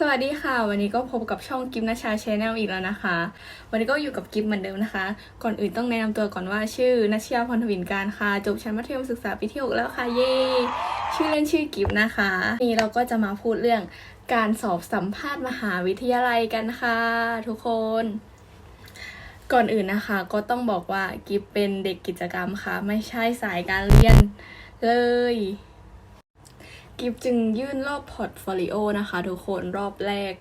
สวัสดีค่ะ วันนี้ก็พบกับช่องกิฟนาชาชแนลอีกแล้วนะคะ วันนี้ก็อยู่กับกิฟเหมือนเดิมนะคะ ก่อนอื่นต้องแนะนำตัวก่อนว่าชื่อนัชยาพรทวินการค่ะ จบชั้นมัธยมศึกษาปีที่ 6 แล้วค่ะ เย้ชื่อเล่นชื่อกิฟนะคะนนี้เราก็จะมาพูดเรื่องการสอบสัมภาษณ์มหาวิทยาลัยกันค่ะ ทุกคน ก่อนอื่นนะคะ ก็ต้องบอกว่ากิฟเป็นเด็กกิจกรรมค่ะ ไม่ใช่สายการเรียนเลย กิฟจึงยื่นรอบพอร์ตโฟลิโอนะคะทุกคนรอบแรก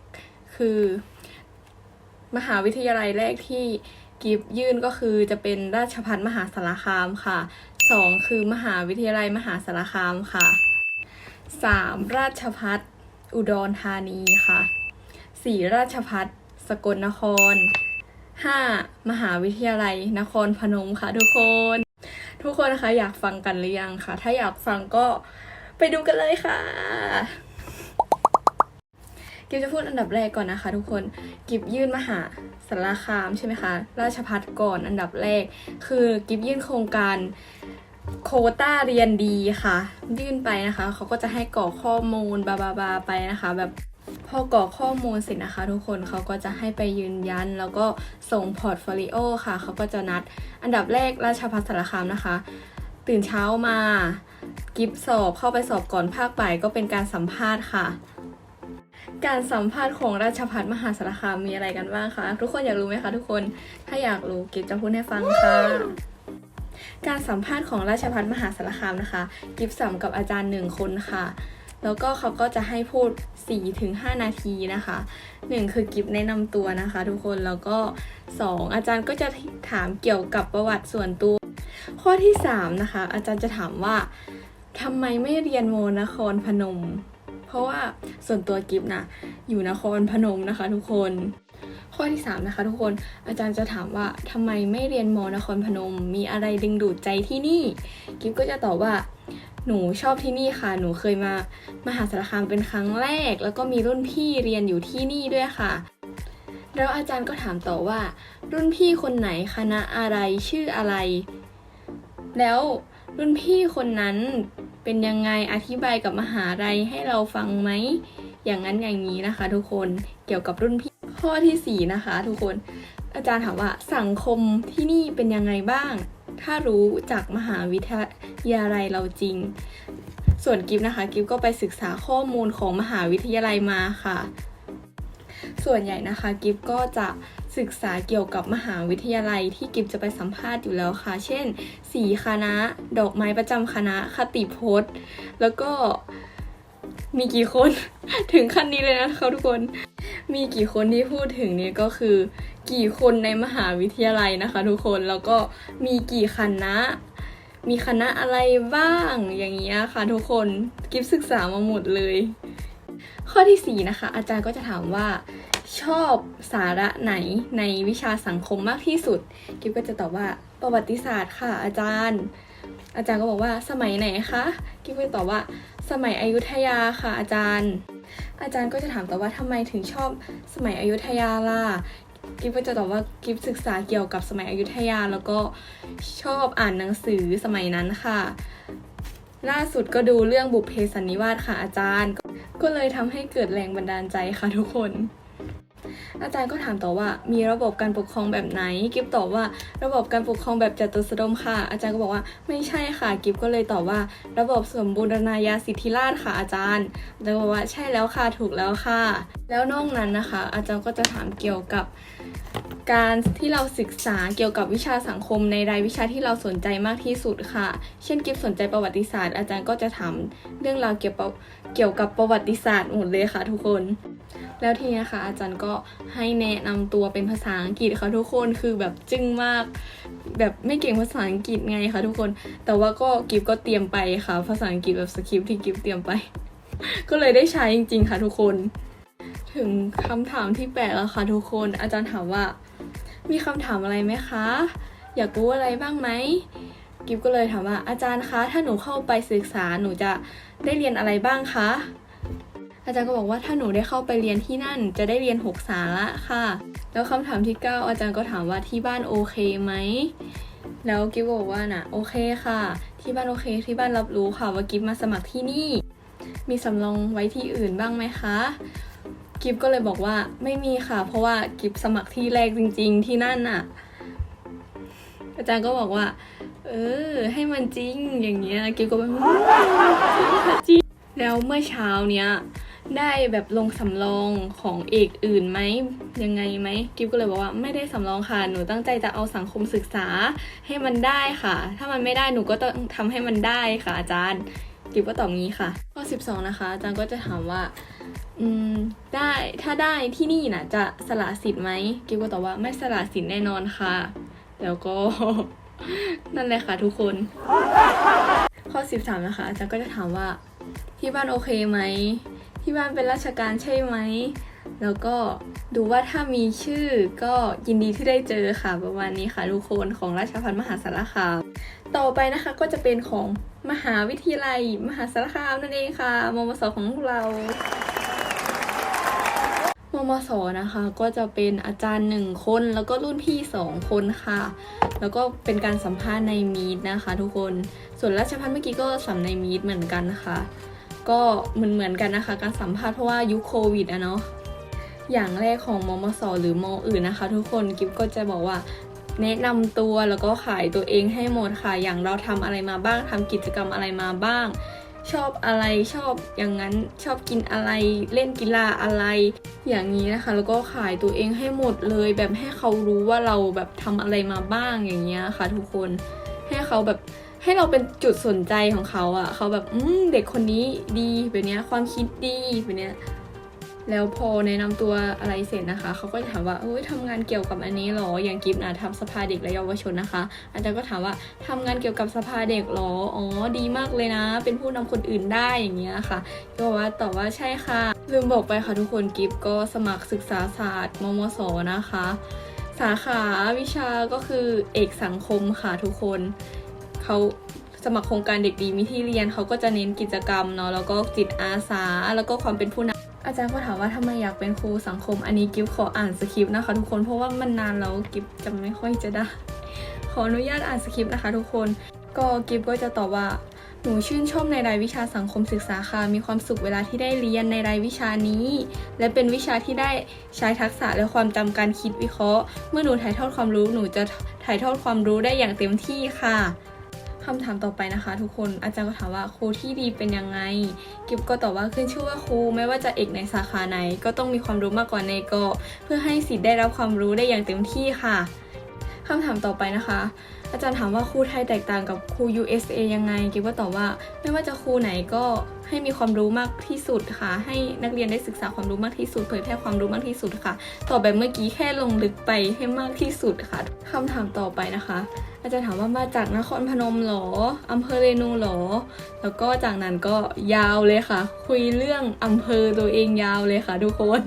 คือ มหาวิทยาลัยแรกที่กิฟยื่นก็คือจะเป็นราชภัฏมหาสารคามค่ะสองคือมหาวิทยาลัยมหาสารคามค่ะสามราชภัฏอุดรธานีค่ะสี่ราชภัฏสกลนครห้ามหาวิทยาลัยนครพนมค่ะทุกคน ทุกคนนะคะอยากฟังกันหรือยังคะถ้าอยากฟังก็ ไปดูกันเลยค่ะกิฟจะพูดอันดับแรกก่อนนะคะทุกคน กิฟยื่นมหาสารคามใช่ไหมคะ ราชพัฒก่อนอันดับแรก คือกิฟยื่นโครงการโคต้าเรียนดีค่ะ ยื่นไปนะคะ เขาก็จะให้กรอกข้อมูลบาบาบาไปนะคะ แบบพอกรอกข้อมูลเสร็จนะคะ ทุกคนเขาก็จะให้ไปยืนยัน แล้วก็ส่งพอร์ตโฟลิโอค่ะ เขาก็จะนัด อันดับแรกราชพัฒสารคามนะคะ ตื่นเช้ามา กิฟสอบเข้าไปสอบก่อนภาคบ่ายก็เป็นการสัมภาษณ์ค่ะ การสัมภาษณ์ของราชพัฒมหาสารคามมีอะไรกันบ้างคะทุกคนอยากรู้ไหมคะทุกคนถ้าอยากรู้กิฟจะพูดให้ฟังค่ะการสัมภาษณ์ของราชพัฒมหาสารคามนะคะ กิฟสัมกับอาจารย์หนึ่งคนค่ะ แล้วก็เขาก็จะให้พูด 4-5 นาทีนะคะ 1 คือกิฟแนะนำตัวนะคะ ทุกคนแล้วก็ 2 อาจารย์ก็จะถามเกี่ยวกับประวัติส่วนตัว ข้อที่ 3 นะคะ อาจารย์จะถามว่า ทำไมไม่เรียนโมนครพนม เพราะว่าส่วนตัวกิฟนะอยู่นครพนมนะคะทุกคน ข้อที่ 3 นะคะทุกคนอาจารย์จะถามว่าทำไมไม่เรียนมนครพนม มีอะไรดึงดูดใจที่นี่ กิฟก็จะตอบว่าหนูชอบที่นี่ค่ะ หนูเคยมามหาสารคามเป็นครั้งแรก แล้วก็มีรุ่นพี่เรียนอยู่ที่นี่ด้วยค่ะ แล้วอาจารย์ก็ถามต่อว่า รุ่นพี่คนไหนคณะอะไรชื่ออะไร แล้วรุ่นพี่คนนั้น เป็นยังไงอธิบายกับมหาลัยให้เราฟังไหม อย่างนั้นอย่างนี้นะคะ ทุกคนเกี่ยวกับรุ่นพี่ข้อที่สี่นะคะ ทุกคน อาจารย์ถามว่าสังคมที่นี่เป็นยังไงบ้าง ถ้ารู้จากมหาวิทยาลัยเราจริง ส่วนกิฟนะคะกิฟก็ไปศึกษาข้อมูลของมหาวิทยาลัยมาค่ะ ส่วนใหญ่นะคะกิฟก็จะ ศึกษาเกี่ยวกับมหาวิทยาลัยที่กิฟจะไปสัมภาษณ์อยู่แล้วค่ะ เช่น สีคณะ ดอกไม้ประจำคณะ คติพจน์ แล้วก็มีกี่คน ถึงขั้นนี้เลยนะคะทุกคน มีกี่คนที่พูดถึงเนี่ยก็คือ กี่คนในมหาวิทยาลัยนะคะทุกคน แล้วก็มีกี่คณะ มีคณะอะไรบ้าง อย่างเงี้ยค่ะทุกคน กิฟศึกษามาหมดเลย ข้อที่ 4 นะคะ อาจารย์ก็จะถามว่า ชอบสาระไหนในวิชาสังคมมากที่สุด กิฟก็จะตอบว่าประวัติศาสตร์ค่ะอาจารย์ อาจารย์ก็บอกว่าสมัยไหนคะ กิฟก็จะตอบว่าสมัยอยุธยาค่ะอาจารย์ อาจารย์ก็จะถามต่อว่าทำไมถึงชอบสมัยอยุธยาล่ะ กิฟก็จะตอบว่ากิฟศึกษาเกี่ยวกับสมัยอยุธยา แล้วก็ชอบอ่านหนังสือสมัยนั้นค่ะ ล่าสุดก็ดูเรื่องบุพเพสันนิวาสค่ะอาจารย์ ก็เลยทำให้เกิดแรงบันดาลใจค่ะทุกคน อาจารย์ก็ถามต่อว่ามีระบบการปกครองแบบไหน กิฟตอบว่าระบบการปกครองแบบจัตุสดมค่ะ อาจารย์ก็บอกว่าไม่ใช่ค่ะ กิฟก็เลยตอบว่า ระบบสมบูรณาญาสิทธิราชค่ะอาจารย์อาจารย์บอกว่าใช่แล้วค่ะถูกแล้วค่ะ แล้วนอกนั้นนะคะ อาจารย์ก็จะถามเกี่ยวกับการที่เราศึกษาเกี่ยวกับวิชาสังคมในรายวิชาที่เราสนใจมากที่สุดค่ะ เช่นกิฟสนใจประวัติศาสตร์ อาจารย์ก็จะถามเรื่องราวเกี่ยวกับ เกี่ยวกับประวัติศาสตร์หมดเลยค่ะทุกคน แล้วทีนี้ค่ะอาจารย์ก็ให้แนะนำตัวเป็นภาษาอังกฤษค่ะทุกคนคือแบบจึ้งมาก แบบไม่เก่งภาษาอังกฤษไงคะทุกคน แต่ว่าก็กิฟก็เตรียมไปค่ะ ภาษาอังกฤษแบบสคริปที่กิฟเตรียมไป ก็เลยได้ใช้จริง ๆ ค่ะทุกคน ถึงคำถามที่แปดแล้วค่ะทุกคน อาจารย์ถามว่า มีคำถามอะไรไหมคะ อยากรู้อะไรบ้างไหม กิฟก็เลยถามว่าอาจารย์คะถ้าหนูเข้าไปศึกษาหนูจะได้เรียนอะไรบ้างคะ อาจารย์ก็บอกว่าถ้าหนูได้เข้าไปเรียนที่นั่นจะได้เรียน 6 สาระค่ะ แล้วคำถามที่ 9 อาจารย์ก็ถามว่าที่บ้านโอเคไหมแล้วกิฟบอกว่าน่ะโอเคค่ะ ที่บ้านโอเคที่บ้านรับรู้ค่ะว่ากิฟมาสมัครที่นี่ มีสำรองไว้ที่อื่นบ้างไหมคะกิฟก็เลยบอกว่าไม่มีค่ะ เพราะว่ากิฟสมัครที่แรกจริง ๆ ที่นั่นน่ะ อาจารย์ก็บอกว่า เออ ให้มันจริงอย่างเงี้ยกิฟก็แบบจริงแล้วเมื่อเช้าเนี้ยได้แบบลงสำรองของเอกอื่นไหมยังไงไหมกิฟก็เลยบอกว่าไม่ได้สำรองค่ะหนูตั้งใจจะเอาสังคมศึกษาให้มันได้ค่ะ ถ้ามันไม่ได้หนูก็ต้องทำให้มันได้ค่ะอาจารย์กิฟก็ตอบงี้ค่ะข้อ12 นะคะ อาจารย์ก็จะถามว่าอืมได้ถ้าได้ที่นี่นะจะสละสิทธิ์ไหมกิฟก็ตอบว่าไม่สละสิทธิ์แน่นอนค่ะ แล้วก็ นั่นแหละค่ะทุกคน ข้อ 13 นะคะอาจารย์ก็จะถามว่าที่บ้านโอเคไหม ที่บ้านเป็นราชการใช่ไหม แล้วก็ดูว่าถ้ามีชื่อก็ยินดีที่ได้เจอค่ะประมาณนี้ค่ะทุกคนของราชภัฏมหาสารคาม ต่อไปนะคะก็จะเป็นของมหาวิทยาลัย มหาสารคามนั่นเองค่ะมมสของพวกเรา มมสนะคะ ก็จะเป็นอาจารย์หนึ่งคน แล้วก็รุ่นพี่สองคนค่ะ แล้วก็เป็นการสัมภาษณ์ในมีดนะคะ ทุกคน ส่วนราชพัฒน์เมื่อกี้ก็สัมในมีดเหมือนกันค่ะ ก็เหมือนเหมือนกันนะคะ การสัมภาษณ์เพราะว่ายุคโควิดอะเนาะ อย่างแรกของมมสหรือมอื่นนะคะ ทุกคนกิฟก็จะบอกว่าแนะนำตัวแล้วก็ขายตัวเองให้หมดค่ะ อย่างเราทำอะไรมาบ้างทำกิจกรรมอะไรมาบ้าง ชอบอะไรชอบอย่างนั้นชอบกินอะไรเล่นกีฬาอะไร อย่างนี้นะคะ แล้วก็ขายตัวเองให้หมดเลย แบบให้เขารู้ว่าเราแบบทำอะไรมาบ้างอย่างเงี้ยค่ะ ทุกคนให้เขาแบบให้เราเป็นจุดสนใจของเขาอะ่ะเขาแบบอืมเด็กคนนี้ดีแบบเนี้ยความคิดดีแบบเนี้ย แล้วพอแนะนำตัวอะไรเสร็จนะคะ เขาก็จะถามว่าเอ้ยทำงานเกี่ยวกับอันนี้หรอ อย่างกิฟต์นะทำสภาเด็กและเยาวชนนะคะ อาจารย์ก็ถามว่าทำงานเกี่ยวกับสภาเด็กหรอ อ๋อ ดีมากเลยนะ เป็นผู้นำคนอื่นได้อย่างเงี้ยค่ะ ก็ว่าตอบว่าใช่ค่ะ ลืมบอกไปค่ะทุกคนกิฟต์ก็สมัครศึกษาศาสตร์มมสนะคะ สาขาวิชาก็คือเอกสังคมค่ะทุกคนเขาสมัครโครงการเด็กดีมีที่เรียนเขาก็จะเน้นกิจกรรมเนาะแล้วก็จิตอาสา แล้วก็ความเป็นผู้นำ อาจารย์ก็ถามว่าทำไมอยากเป็นครูสังคม อันนี้กิฟขออ่านสคริปต์นะคะทุกคนเพราะว่ามันนานแล้วกิฟจำไม่ค่อยจะได้ ขออนุญาตอ่านสคริปต์นะคะทุกคน ก็กิฟก็จะตอบว่าหนูชื่นชอบในรายวิชาสังคมศึกษาค่ะ มีความสุขเวลาที่ได้เรียนในรายวิชานี้ และเป็นวิชาที่ได้ใช้ทักษะและความจำการคิดวิเคราะห์ เมื่อหนูถ่ายทอดความรู้หนูจะถ่ายทอดความรู้ได้อย่างเต็มที่ค่ะ คำถามต่อไปนะคะ ทุกคนอาจารย์ก็ถามว่าครูที่ดีเป็นยังไง กิฟก็ตอบว่าขึ้นชื่อว่าครูไม่ว่าจะเอกในสาขาไหน ก็ต้องมีความรู้มากกว่าในกอเพื่อให้สิทธิ์ได้รับความรู้ได้อย่างเต็มที่ค่ะคำถามต่อไปนะคะ อาจารย์ถามว่าครูไทยแตกต่างกับครู USA ยังไงกิฟก็ตอบว่า ไม่ว่าจะครูไหนก็ให้มีความรู้มากที่สุดค่ะ ให้นักเรียนได้ศึกษาความรู้มากที่สุดเผยแพร่ความรู้มากที่สุดค่ะตอบแบบเมื่อกี้แค่ลงลึกไปให้มากที่สุดค่ะคำถามต่อไปนะคะ อาจารย์ถามว่ามาจากนครพนมหรออำเภอเรนูหรอ แล้วก็จากนั้นก็ยาวเลยค่ะ คุยเรื่องอำเภอตัวเองยาวเลยค่ะทุกคน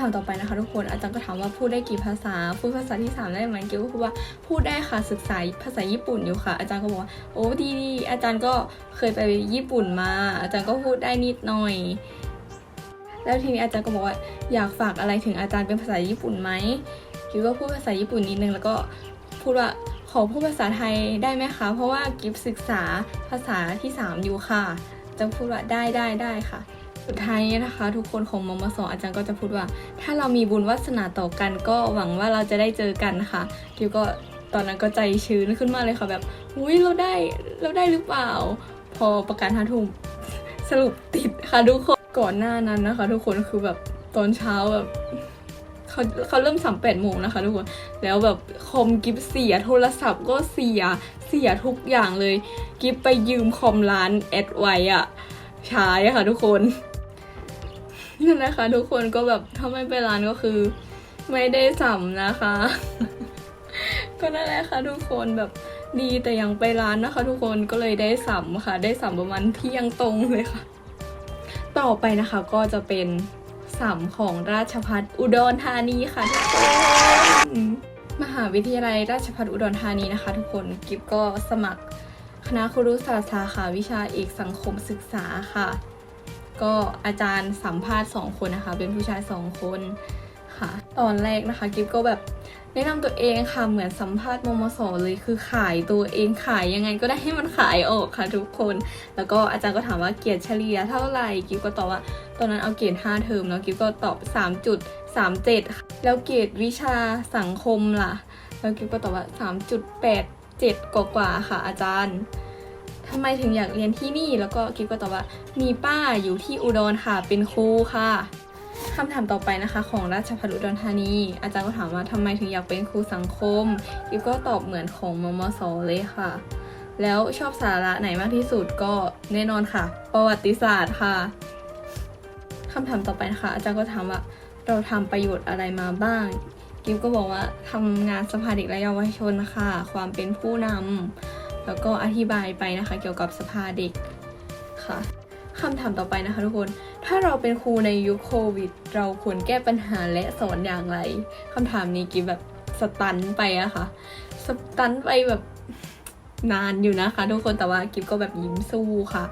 ถามต่อไปนะคะทุกคนอาจารย์ก็ถามว่าพูดได้กี่ภาษา พูดภาษาที่สามได้ไหมเกียวก็พูดว่าพูดได้ค่ะศึกษาภาษาญี่ปุ่นอยู่ค่ะ อาจารย์ก็บอกว่าโอ้ดีดีอาจารย์ก็เคยไปญี่ปุ่นมา อาจารย์ก็พูดได้นิดหน่อย แล้วทีนี้อาจารย์ก็บอกว่าอยากฝากอะไรถึงอาจารย์เป็นภาษาญี่ปุ่นไหมกิฟก็พูดภาษาญี่ปุ่นนิดนึงแล้วก็พูดว่าขอพูดภาษาไทยได้ไหมคะ เพราะว่ากิฟศึกษาภาษาที่ 3 อยู่ค่ะจารย์พูดว่าได้ได้ได้ค่ะ สุดท้ายนี้นะคะ ทุกคนของมมสออาจารย์ก็จะพูดว่า ถ้าเรามีบุญวาสนาต่อกัน ก็หวังว่าเราจะได้เจอกันค่ะกิฟก็ตอนนั้นก็ใจชื้นขึ้นมาเลยค่ะแบบอุ้ยเราได้เราได้หรือเปล่า พอประกาศหาทุ่มสรุปติดค่ะทุกคนก่อนหน้านั้นนะคะ ทุกคนคือแบบตอนเช้าแบบเขาเขาเริ่มสามแปดโมงนะคะทุกคน แล้วแบบคอมกิฟเสียโทรศัพท์ก็เสียเสียทุกอย่างเลย กิฟไปยืมคอมร้านแอดไว้อะใช้อะค่ะทุกคน นั่นนะคะ ทุกคนก็แบบถ้าไม่ไปร้านก็คือ ไม่ได้สัมนะคะ ก็นั่นแหละค่ะทุกคนแบบดีแต่ยังไปร้านนะคะ ทุกคนก็เลยได้สัมค่ะ ได้สัมประมาณเที่ยงตรงเลยค่ะ ต่อไปนะคะก็จะเป็นสัมของราชพัฒอุดรธานีค่ะทุกคนมหาวิทยาลัยราชภัฏอุดรธานีนะคะ ทุกคนกิฟก็สมัครคณะครุศาสตร์สาขาวิชาเอกสังคมศึกษาค่ะ ก็อาจารย์สัมภาษณ์สองคนนะคะ เป็นผู้ชายสองคนค่ะ ตอนแรกนะคะกิฟก็แบบแนะนำตัวเองค่ะเหมือนสัมภาษณ์มมสเลยคือขายตัวเองขายยังไงก็ได้ให้มันขายออกค่ะทุกคน แล้วก็อาจารย์ก็ถามว่าเกรดเฉลี่ยเท่าไหร่กิฟก็ตอบว่าตอนนั้นเอาเกรด5เทอมแล้วกิฟก็ตอบ 3.37ค่ะแล้วเกรดวิชาสังคมล่ะ แล้วกิฟก็ตอบว่า 3.87 กว่าๆค่ะอาจารย์ ทำไมถึงอยากเรียนที่นี่แล้วก็กิฟก็ตอบว่า มีป้าอยู่ที่อุดรค่ะ เป็นครูค่ะคำถามต่อไปนะคะ ของราชภัฏอุดรธานี อาจารย์ก็ถามว่าทำไมถึงอยากเป็นครูสังคมกิฟก็ตอบเหมือนของมมสเลยค่ะ แล้วชอบสาระไหนมากที่สุดก็แน่นอนค่ะ ประวัติศาสตร์ค่ะคำถามต่อไปนะคะ อาจารย์ก็ถามว่าเราทำประโยชน์อะไรมาบ้าง กิฟก็บอกว่าทำงานสภาเด็กและเยาวชนค่ะ ความเป็นผู้นำ แล้วก็อธิบายไปนะคะ เกี่ยวกับสภาเด็กค่ะคำถามต่อไปนะคะทุกคน ถ้าเราเป็นครูในยุคโควิด เราควรแก้ปัญหาและสอนอย่างไรคำถามนี้กิฟแบบสตันไปอะค่ะ สตันไปแบบนานอยู่นะคะ ทุกคน แต่ว่ากิฟก็แบบยิ้มสู้ค่ะ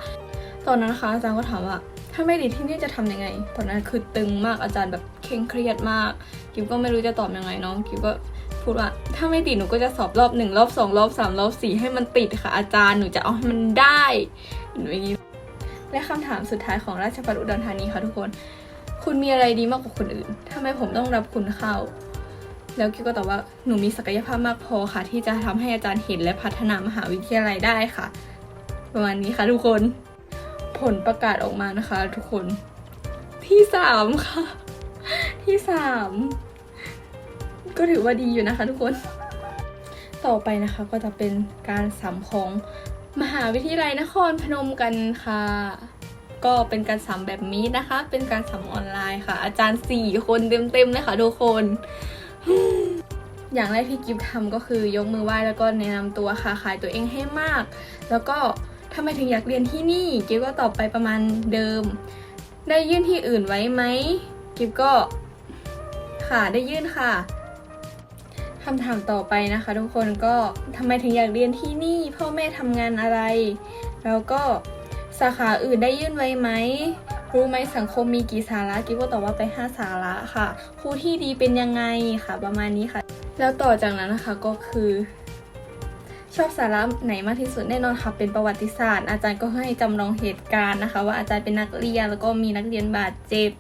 ตอนนั้นนะคะอาจารย์ก็ถามว่าถ้าไม่ดีที่นี่จะทำยังไง ตอนนั้นคือตึงมากอาจารย์แบบเคร่งเครียดมาก กิฟก็ไม่รู้จะตอบยังไงเนาะ กิฟก็ พูดว่า ถ้าไม่ติดหนูก็จะสอบรอบหนึ่งรอบสองรอบสามรอบสี่ให้มันติดค่ะอาจารย์หนูจะเอาให้มันได้หนูอย่างนี้และคำถามสุดท้ายของราชภัฏอุดรธานีค่ะทุกคน คุณมีอะไรดีมากกว่าคนอื่นทำไมผมต้องรับคุณเข้า แล้วกิฟก็ตอบว่าหนูมีศักยภาพมากพอค่ะ ที่จะทำให้อาจารย์เห็นและพัฒนามหาวิทยาลัยได้ค่ะ ประมาณนี้ค่ะทุกคน ผลประกาศออกมานะคะ ทุกคน ที่สามค่ะ ที่สาม ก็ถือว่าดีอยู่นะคะทุกคน ต่อไปนะคะก็จะเป็นการสัมของมหาวิทยาลัยนครพนมกันค่ะ ก็เป็นการสัมแบบมีดนะคะ เป็นการสัมออนไลน์ค่ะ อาจารย์สี่คนเต็มๆเลยค่ะทุกคน อย่างแรกที่กิฟทำก็คือยกมือไหว้แล้วก็แนะนำตัวค่ะขายตัวเองให้มาก แล้วก็ทำไมถึงอยากเรียนที่นี่กิฟก็ตอบไปประมาณเดิม ได้ยื่นที่อื่นไว้ไหมกิฟก็ค่ะได้ยื่นค่ะ คำถามต่อไปนะคะ ทุกคนก็ทำไมถึงอยากเรียนที่นี่ พ่อแม่ทำงานอะไร แล้วก็สาขาอื่นได้ยื่นไว้ไหมรู้ไหมสังคมมีกี่สาระกิฟก็ตอบว่าไป 5 สาระค่ะครูที่ดีเป็นยังไงค่ะ ประมาณนี้ค่ะ แล้วต่อจากนั้นนะคะก็คือ ชอบสาระไหนมากที่สุดแน่นอนค่ะ เป็นประวัติศาสตร์ อาจารย์ก็ให้จำลองเหตุการณ์นะคะ ว่าอาจารย์เป็นนักเรียนแล้วก็มีนักเรียนบาดเจ็บ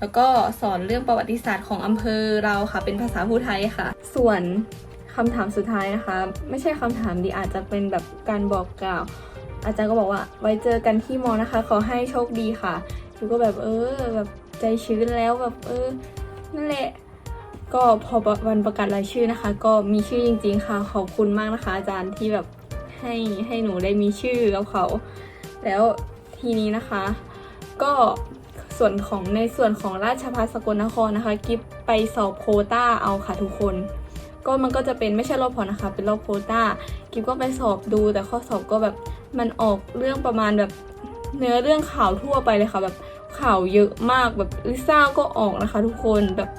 แล้วก็สอนเรื่องประวัติศาสตร์ของอำเภอเราค่ะ เป็นภาษาพูไทยค่ะ ส่วนคำถามสุดท้ายนะคะ ไม่ใช่คำถามดีอาจจะเป็นแบบการบอกกล่าว อาจารย์ก็บอกว่าไว้เจอกันที่มอนะคะ ขอให้โชคดีค่ะยูก็แบบเออแบบใจชื้นแล้วแบบเออนั่นแหละก็พอวันประกาศรายชื่อนะคะ ก็มีชื่อจริง ๆ ค่ะ ขอบคุณมากนะคะ อาจารย์ที่แบบให้ให้หนูได้มีชื่อกับเขา แล้วทีนี้นะคะ ก็ ส่วนของในส่วนของราชภัฏสกลนครนะคะ กิฟไปสอบโคต้าเอาค่ะทุกคน ก็มันก็จะเป็นไม่ใช่รอบพอนะคะ เป็นรอบโคต้ากิฟก็ไปสอบดู แต่ข้อสอบก็แบบมันออกเรื่องประมาณแบบเนื้อเรื่องข่าวทั่วไปเลยค่ะ แบบข่าวเยอะมากแบบลิซ่าก็ออกนะคะ ทุกคนแบบ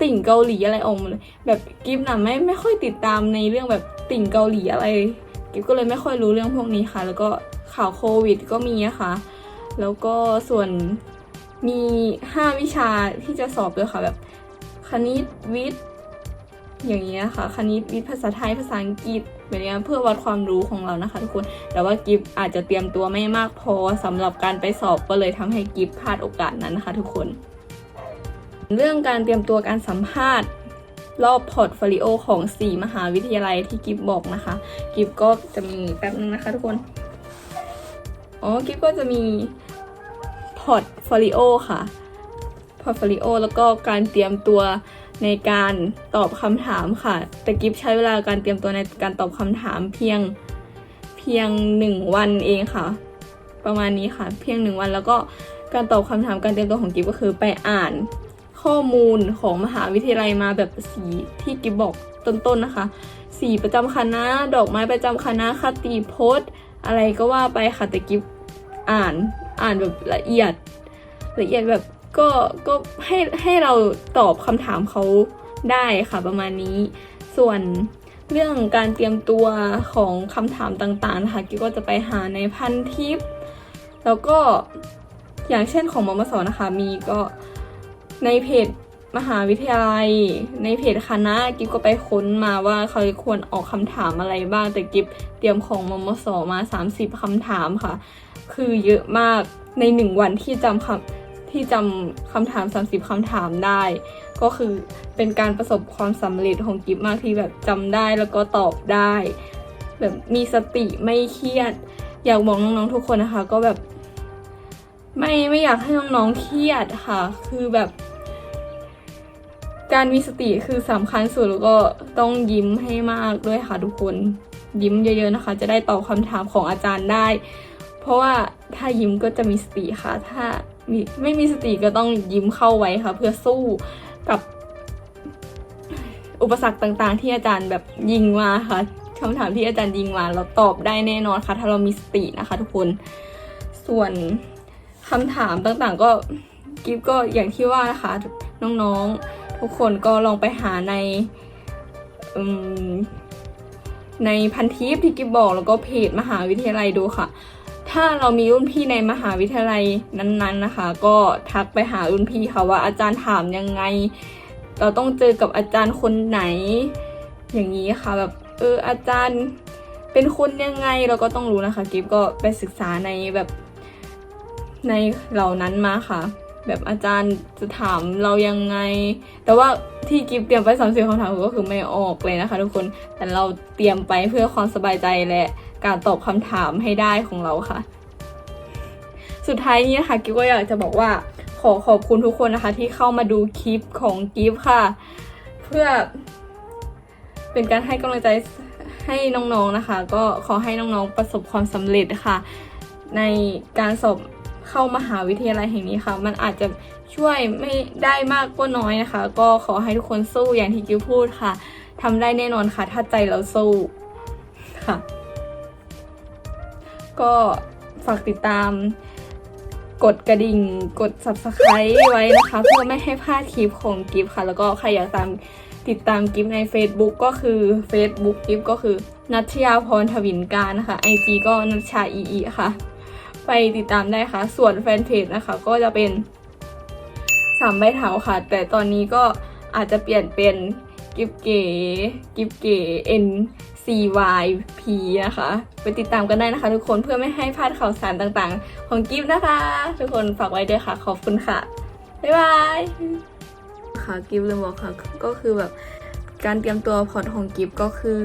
ติ่งเกาหลีอะไรออกมาเลยแบบกิฟน่ะไม่ไม่ค่อยติดตามในเรื่องแบบติ่งเกาหลีอะไรกิฟก็เลยไม่ค่อยรู้เรื่องพวกนี้ค่ะ แล้วก็ข่าวโควิดก็มีนะคะแล้วก็ส่วน มี 5 วิชาที่จะสอบด้วยค่ะแบบคณิตวิทย์อย่างเงี้ยค่ะ คณิตวิทย์ภาษาไทยภาษาอังกฤษแบบเนี้ยเพื่อวัดความรู้ของเรานะคะ ทุกคนแต่ว่ากิฟอาจจะเตรียมตัวไม่มากพอสำหรับการไปสอบก็เลยทำให้กิฟพลาดโอกาสนั้นนะคะ ทุกคน เรื่องการเตรียมตัวการสัมภาษณ์รอบพอร์ตโฟลิโอของ 4 มหาวิทยาลัยที่กิฟบอกนะคะ กิฟก็จะมีแป๊บนึงนะคะ ทุกคนอ๋อกิฟก็จะมี พอร์ตโฟลิโอค่ะพอร์ตโฟลิโอแล้วก็การเตรียมตัวในการตอบคำถามค่ะ แต่กิฟใช้เวลาการเตรียมตัวในการตอบคำถามเพียงเพียงหนึ่งวันเองค่ะ ประมาณนี้ค่ะ เพียงหนึ่งวันแล้วก็การตอบคำถามการเตรียมตัวของกิฟก็คือไปอ่านข้อมูลของมหาวิทยาลัยมาแบบสีที่กิบบอกต้นๆนะคะ สีประจำคณะ ดอกไม้ประจำคณะคติพจน์ อะไรก็ว่าไปค่ะแต่กิบอ่าน อ่านแบบละเอียด ละเอียดแบบก็ก็ให้ให้เราตอบคำถามเขาได้ค่ะประมาณนี้ ส่วนเรื่องการเตรียมตัวของคำถามต่างๆนะคะกิบก็จะไปหาในพันทิป แล้วก็อย่างเช่นของมมสนะคะมีก็ในเพจมหาวิทยาลัย ในเพจคณะกิฟก็ไปค้นมาว่าเขาควรออกคำถามอะไรบ้างแต่กิฟเตรียมของมมสมา 30คำถามค่ะ คือเยอะมากในหนึ่งวันที่จำคำที่จำคำถาม 30คำถามได้ ก็คือเป็นการประสบความสำเร็จของกิฟมากที่แบบจำได้แล้วก็ตอบได้ แบบมีสติไม่เครียด อยากบอกน้องๆทุกคนนะคะ ก็แบบ ไม่ไม่อยากให้น้องๆเครียดค่ะ คือแบบ การมีสติคือสำคัญสุดแล้วก็ต้องยิ้มให้มากด้วยค่ะทุกคนยิ้มเยอะๆนะคะ จะได้ตอบคำถามของอาจารย์ได้ เพราะว่าถ้ายิ้มก็จะมีสติค่ะ ถ้าไม่มีสติก็ต้องยิ้มเข้าไว้ค่ะ เพื่อสู้กับ อุปสรรคต่างๆ ที่อาจารย์แบบยิงมาค่ะคำถามที่อาจารย์ยิงมาเราตอบได้แน่นอนค่ะ ถ้าเรามีสตินะคะทุกคน ส่วนคำถามต่างๆ ก็กิฟก็อย่างที่ว่านะคะน้องๆ ทุกคนก็ลองไปหาในในพันทิปที่กิฟบอกแล้วก็เพจมหาวิทยาลัยดูค่ะ ถ้าเรามีรุ่นพี่ในมหาวิทยาลัยนั้นๆนะคะ ก็ทักไปหารุ่นพี่ค่ะว่าอาจารย์ถามยังไง เราต้องเจอกับอาจารย์คนไหน อย่างนี้ค่ะแบบเอออาจารย์เป็นคนยังไงเราก็ต้องรู้นะคะกิฟก็ไปศึกษาในแบบในเหล่านั้นมาค่ะ แบบอาจารย์จะถามเรายังไง แต่ว่าที่กิฟเตรียมไปสามสิบคำถามก็คือไม่ออกเลยนะคะ ทุกคนแต่เราเตรียมไปเพื่อความสบายใจและ การตอบคำถามให้ได้ของเราค่ะ สุดท้ายนี้นะคะกิฟก็อยากจะบอกว่าขอขอบคุณทุกคนนะคะ ที่เข้ามาดูคลิปของกิฟค่ะ เพื่อ เป็นการให้กำลังใจให้น้องๆนะคะ ก็ขอให้น้องๆประสบความสำเร็จค่ะ ในการสอบเข้ามหาวิทยาลัยแห่งนี้ค่ะ มันอาจจะช่วยไม่ได้มากก็น้อยนะคะ ก็ขอให้ทุกคนสู้อย่างที่กิวพูดค่ะทำได้แน่นอนค่ะ ถ้าใจเราสู้ค่ะ ก็ฝากติดตามกดกระดิ่งกด subscribe ไว้นะคะ เพื่อไม่ให้พลาดคลิปของกิฟค่ะ แล้วก็ใครอยากตามติดตามกิฟใน Facebook ก็คือ Facebook กิฟก็คือนัชยาพรทวินการนะคะ IG ก็นัชชาอีอีค่ะ ไปติดตามได้ค่ะ ส่วนแฟนเพจนะคะ ก็จะเป็นสามใบเถาค่ะ แต่ตอนนี้ก็อาจจะเปลี่ยนเป็นกิฟเก๋กิฟเก๋ N C Y cyp นะคะ ไปติดตามกันได้นะคะ ทุกคนเพื่อไม่ให้พลาดข่าวสารต่างๆ ของกิฟนะคะ ทุกคนฝากไว้ด้วยค่ะ ขอบคุณค่ะ บ๊ายบายค่ะกิฟเลยบอกค่ะก็คือแบบการเตรียมตัวพอร์ตของกิฟก็คือ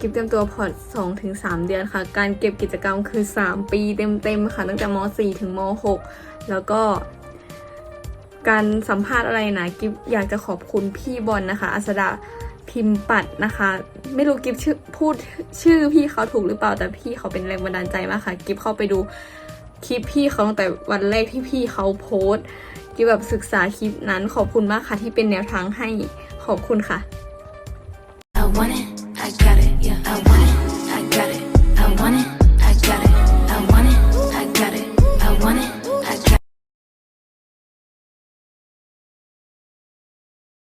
กิฟเตรียมตัวพอร์ต2ถึง3เดือนค่ะ การเก็บกิจกรรมคือ 3 ปีเต็มๆค่ะ ตั้งแต่ม .4 ถึงม .6 แล้วก็การสัมภาษณ์อะไรนะกิฟอยากจะขอบคุณพี่บอลนะคะอัสดา พิมพ์ปัดนะคะ ไม่รู้กิฟชื่อพูดชื่อพี่เขาถูกหรือเปล่าแต่พี่เขาเป็นแรงบันดาลใจมากค่ะ กิฟเข้าไปดูคลิปพี่เขาตั้งแต่วันแรกที่พี่เขาโพสกิฟแบบศึกษาคลิปนั้นขอบคุณมากค่ะที่เป็นแนวทางให้ขอบคุณค่ะ I want it,